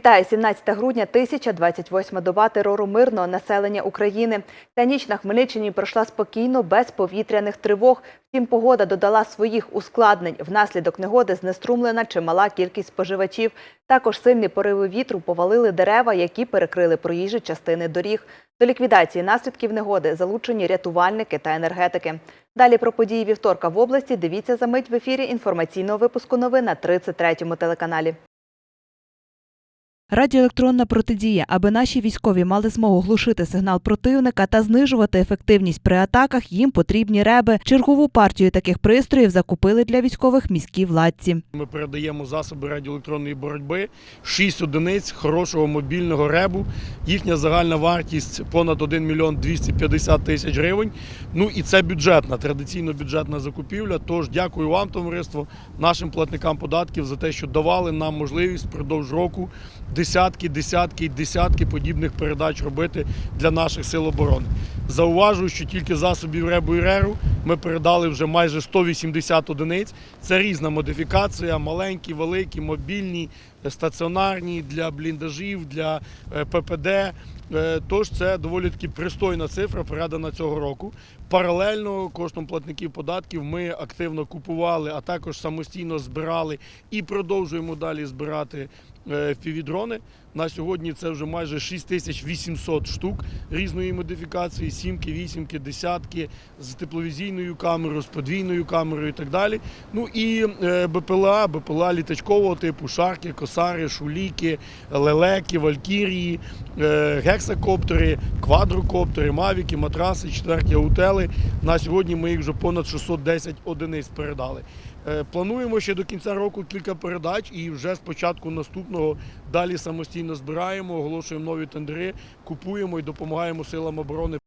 Вітаю 17 грудня 1028 доба терору мирного населення України. Ця ніч на Хмельниччині пройшла спокійно, без повітряних тривог. Втім, погода додала своїх ускладнень. Внаслідок негоди знеструмлена чимала кількість споживачів. Також сильні пориви вітру повалили дерева, які перекрили проїжджі частини доріг. До ліквідації наслідків негоди залучені рятувальники та енергетики. Далі про події вівторка в області дивіться за мить в ефірі інформаційного випуску новин на 33-му телеканалі. Радіоелектронна протидія, аби наші військові мали змогу глушити сигнал противника та знижувати ефективність при атаках, їм потрібні реби. Чергову партію таких пристроїв закупили для військових міські владці. Ми передаємо засоби радіоелектронної боротьби, 6 одиниць хорошого мобільного ребу. Їхня загальна вартість понад 1 мільйон 250 тисяч гривень. Ну і це бюджетна, традиційно бюджетна закупівля. Тож дякую вам, товариство, нашим платникам податків за те, що давали нам можливість впродовж року десятки, десятки і десятки подібних передач робити для наших сил оборони. Зауважую, що тільки засобів ребу і реру ми передали вже майже 180 одиниць. Це різна модифікація, маленькі, великі, мобільні, стаціонарні для бліндажів, для е, ППД. Е, Тож це доволі таки пристойна цифра, передана цього року. Паралельно коштом платників податків ми активно купували, а також самостійно збирали і продовжуємо далі збирати е, впівдрони. На сьогодні це вже майже 6800 штук різної модифікації, сімки, вісімки, десятки з тепловізійною камерою, з подвійною камерою і так далі. Ну і е, БПЛА, БПЛА літачкового типу, шарки, косари, шуліки, лелеки, валькірії, е, гексакоптери, квадрокоптери, мавіки, матраси, четверті аутели. На сьогодні ми їх вже понад 610 одиниць передали. Е, Плануємо ще до кінця року кілька передач і вже з початку наступного далі самостійно збираємо, оголошуємо нові тендери, купуємо і допомагаємо силам оборони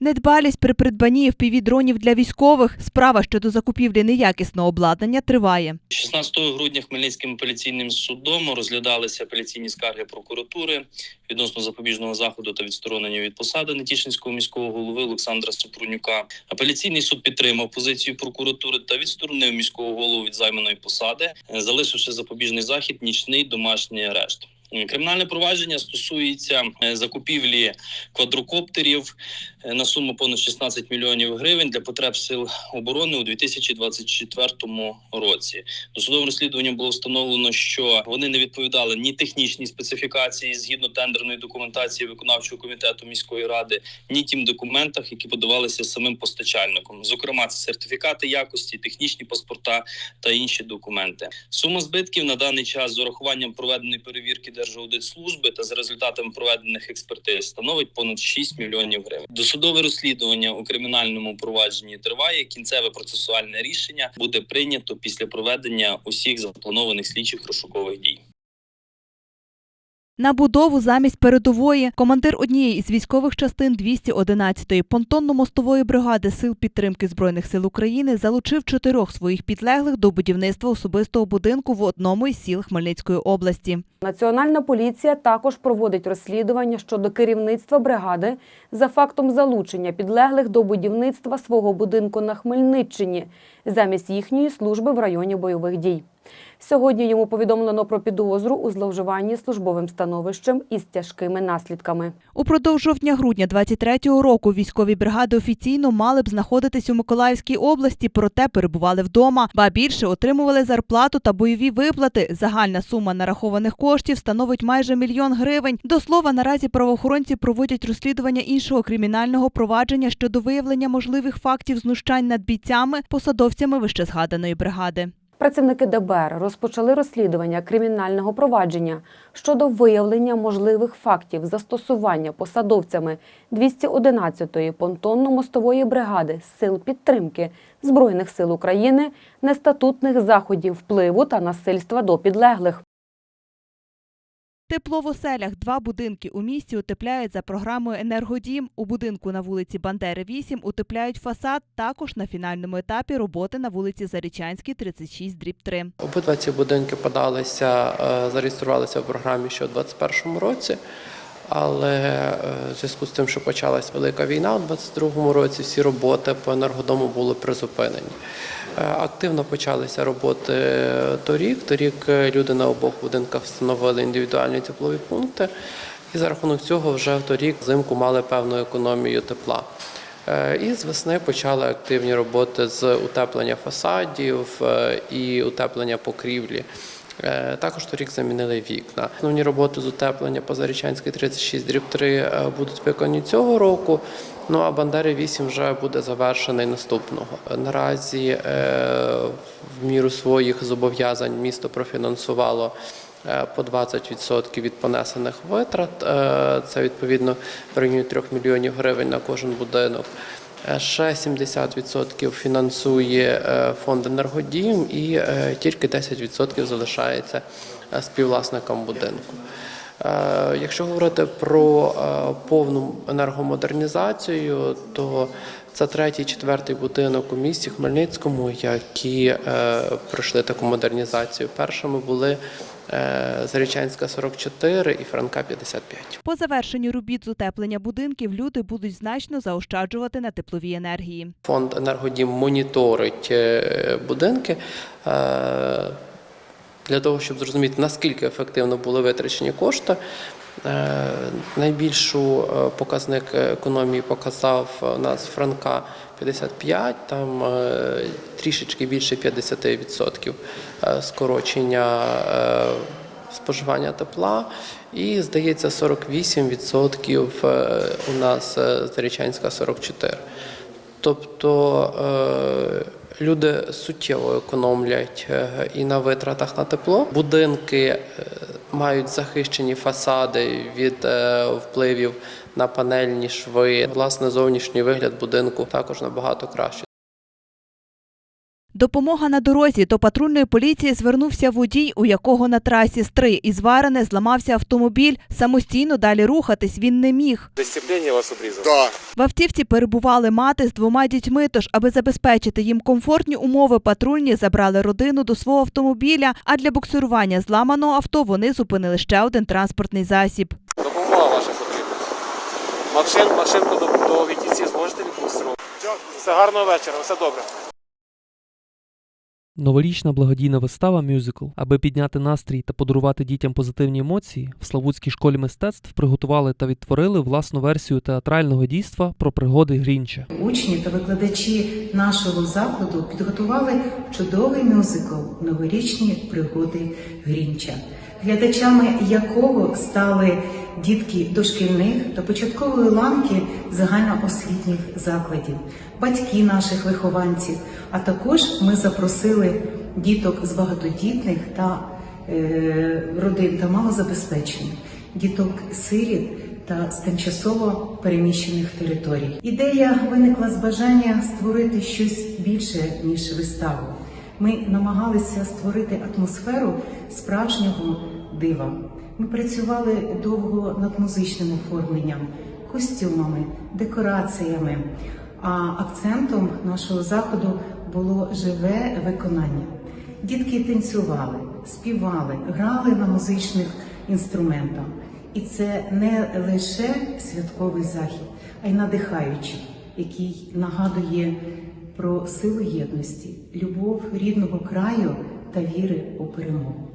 Недбалість при придбанні FPV-дронів для військових. Справа щодо закупівлі неякісного обладнання триває. 16 грудня Хмельницьким апеляційним судом розглядалися апеляційні скарги прокуратури відносно запобіжного заходу та відсторонення від посади Нетішинського міського голови Олександра Супрунюка. Апеляційний суд підтримав позицію прокуратури та відсторонив міського голову від займаної посади, залишивши запобіжний захід нічний домашній арешт. Е, Кримінальне провадження стосується е, закупівлі квадрокоптерів е, на суму понад 16 мільйонів гривень для потреб сил оборони у 2024 році. Досудовим розслідуванням було встановлено, що вони не відповідали ні технічній специфікації згідно тендерної документації виконавчого комітету міської ради, ні тим документах, які подавалися самим постачальником. Зокрема, це сертифікати якості, технічні паспорта та інші документи. Сума збитків на даний час з урахуванням проведеної перевірки Держаудитслужби та за результатами проведених експертиз становить понад 6 мільйонів гривень. Досудове розслідування у кримінальному провадженні триває. Кінцеве процесуальне рішення буде прийнято після проведення усіх запланованих слідчих розшукових дій. На будову замість передової командир однієї із військових частин 211-ї понтонно-мостової бригади сил підтримки збройних сил України залучив чотирьох своїх підлеглих до будівництва особистого будинку в одному із сіл Хмельницької області. Національна поліція також проводить розслідування щодо керівництва бригади за фактом залучення підлеглих до будівництва свого будинку на Хмельниччині замість їхньої служби в районі бойових дій. Сьогодні йому повідомлено про підозру у зловживанні службовим становищем із тяжкими наслідками. Упродовж жовтня-грудня 23-го року військові бригади офіційно мали б знаходитись у Миколаївській області, проте перебували вдома, ба більше отримували зарплату та бойові виплати. Загальна сума нарахованих коштів становить майже мільйон гривень. До слова, наразі правоохоронці проводять розслідування іншого кримінального провадження щодо виявлення можливих фактів знущань над бійцями, посадовцями вищезгаданої бригади. Працівники ДБР розпочали розслідування кримінального провадження щодо виявлення можливих фактів застосування посадовцями 211-ї понтонно-мостової бригади сил підтримки Збройних сил України нестатутних заходів впливу та насильства до підлеглих. Тепло в оселях. Два будинки у місті утепляють за програмою «Енергодім». У будинку на вулиці Бандери 8 утепляють фасад. Також на фінальному етапі роботи на вулиці Зарічанській, 36, дріб 3. Обидва ці будинки подалися, е, зареєструвалися в програмі ще у 2021 році. Але е, в зв'язку з тим, що почалась велика війна у 22-му році, всі роботи по енергодому були призупинені. Е, Активно почалися роботи торік. Торік е, люди на обох будинках встановили індивідуальні теплові пункти, і за рахунок цього вже торік взимку мали певну економію тепла. Е, І з весни почали активні роботи з утеплення фасадів е, і утеплення покрівлі. Е, Також торік замінили вікна. Основні роботи з утеплення Позарічанської 36 дріб 3 е, будуть виконані цього року. Ну а Бандери 8 вже буде завершений наступного. Наразі е, в міру своїх зобов'язань місто профінансувало по 20% від понесених витрат. Це відповідно районі 3 мільйонів гривень на кожен будинок. Е, Ще 70% фінансує е, фонд енергодім і е, тільки 10% залишається співвласникам будинку. Якщо говорити про повну енергомодернізацію, то це третій, четвертий будинок у місті Хмельницькому, які пройшли таку модернізацію. Першими були Зарічанська 44 і Франка 55. По завершенню робіт з утеплення будинків люди будуть значно заощаджувати на тепловій енергії. Фонд енергодім моніторить е, будинки е, для того, щоб зрозуміти, наскільки ефективно були витрачені кошти. Е, Найбільшу е, показник економії показав у нас Франка 55, там е, трішечки більше 50% е, скорочення е, споживання тепла. І, здається, 48% е, у нас Зарічанська 44. Тобто люди суттєво економлять і на витратах на тепло. Будинки мають захищені фасади від е, впливів на панельні шви. Власне, зовнішній вигляд будинку також набагато кращий. Допомога на дорозі до патрульної поліції звернувся водій, у якого на трасі Стри із Варене зламався автомобіль. Самостійно далі рухатись він не міг. Сцепление вас обрезало? Да. В автівці перебували мати з двома дітьми. Тож, аби забезпечити їм комфортні умови, патрульні забрали родину до свого автомобіля. А для буксирування зламаного авто вони зупинили ще один транспортний засіб. Допомога ваша потрібна. Машин, машинку до, до VTC зможете відбуструвати? Все гарного вечора, все добре. Новорічна благодійна вистава мюзикл. Аби підняти настрій та подарувати дітям позитивні емоції, в Славутській школі мистецтв приготували та відтворили власну версію театрального дійства про пригоди Грінча. Учні та викладачі нашого закладу підготували чудовий мюзикл Новорічні пригоди Грінча, глядачами якого стали дітки дошкільних та початкової ланки загальноосвітніх закладів, батьки наших вихованців. А також ми запросили діток з багатодітних та е, родин та малозабезпечених, діток сиріт та з тимчасово переміщених територій. Ідея виникла з бажання створити щось більше ніж виставу. Ми намагалися створити атмосферу справжнього дива. Ми працювали довго над музичним оформленням, костюмами, декораціями. А акцентом нашого заходу було живе виконання. Дітки танцювали, співали, грали на музичних інструментах. І це не лише святковий захід, а й надихаючий, який нагадує про силу єдності, любов рідного краю та віри у перемогу.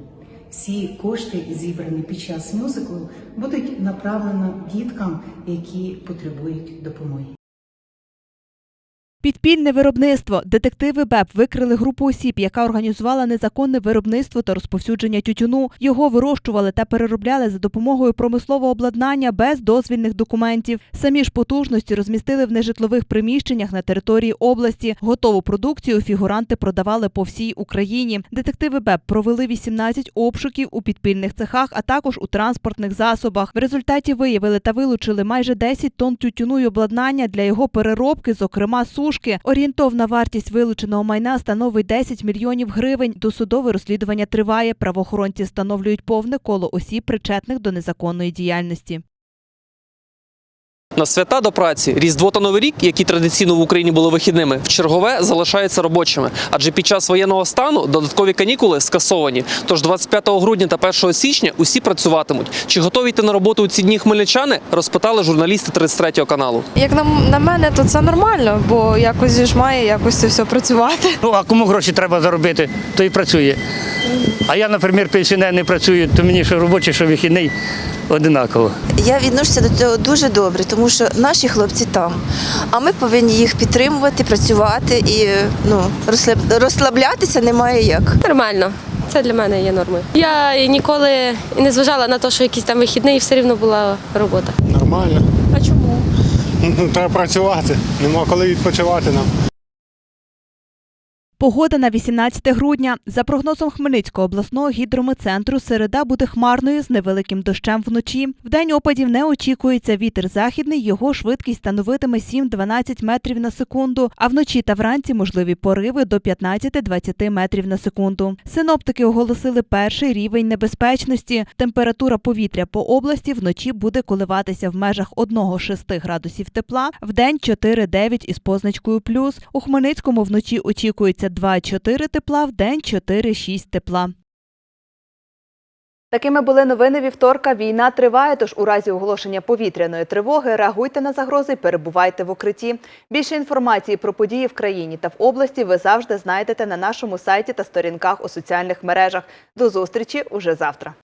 Всі кошти, зібрані під час мюзиклу, будуть направлені діткам, які потребують допомоги. Підпільне виробництво. Детективи БЕП викрили групу осіб, яка організувала незаконне виробництво та розповсюдження тютюну. Його вирощували та переробляли за допомогою промислового обладнання без дозвільних документів. Самі ж потужності розмістили в нежитлових приміщеннях на території області. Готову продукцію фігуранти продавали по всій Україні. Детективи БЕП провели 18 обшуків у підпільних цехах, а також у транспортних засобах. В результаті виявили та вилучили майже 10 тонн тютюну й обладнання для його переробки, зокрема сушки. Орієнтовна вартість вилученого майна становить 10 мільйонів гривень. Досудове розслідування триває. Правоохоронці встановлюють повне коло осіб, причетних до незаконної діяльності. На свята до праці Різдво та Новий рік, які традиційно в Україні були вихідними, в чергове залишаються робочими. Адже під час воєнного стану додаткові канікули скасовані. Тож 25 грудня та 1 січня усі працюватимуть. Чи готові йти на роботу у ці дні хмельничани? Розпитали журналісти 33 каналу. Як на, на мене, то це нормально, бо якось ж має якось це все працювати. Ну, а кому гроші треба заробити, то і працює. А я, наприклад, пенсіонер не працюю, то мені що робочий, що вихідний одинаково. Я відношуся до цього дуже добре, тому що наші хлопці там, а ми повинні їх підтримувати, працювати і ну розслаблятися немає як. Нормально. Це для мене є нормою. Я ніколи і не зважала на те, що якийсь там вихідний, і все рівно була робота. Нормально. А чому? Треба працювати. Нема коли відпочивати нам. Погода на 18 грудня. За прогнозом Хмельницького обласного гідрометцентру, середа буде хмарною з невеликим дощем вночі. Вдень опадів не очікується. Вітер західний, його швидкість становитиме 7-12 метрів на секунду, а вночі та вранці можливі пориви до 15-20 метрів на секунду. Синоптики оголосили перший рівень небезпечності. Температура повітря по області вночі буде коливатися в межах 1-6 градусів тепла, вдень 4-9 із позначкою плюс. У Хмельницькому вночі очікується 2-4 тепла, вдень 4-6 тепла. Такими були новини вівторка. Війна триває, тож у разі оголошення повітряної тривоги реагуйте на загрози перебувайте в укритті. Більше інформації про події в країні та в області ви завжди знайдете на нашому сайті та сторінках у соціальних мережах. До зустрічі уже завтра.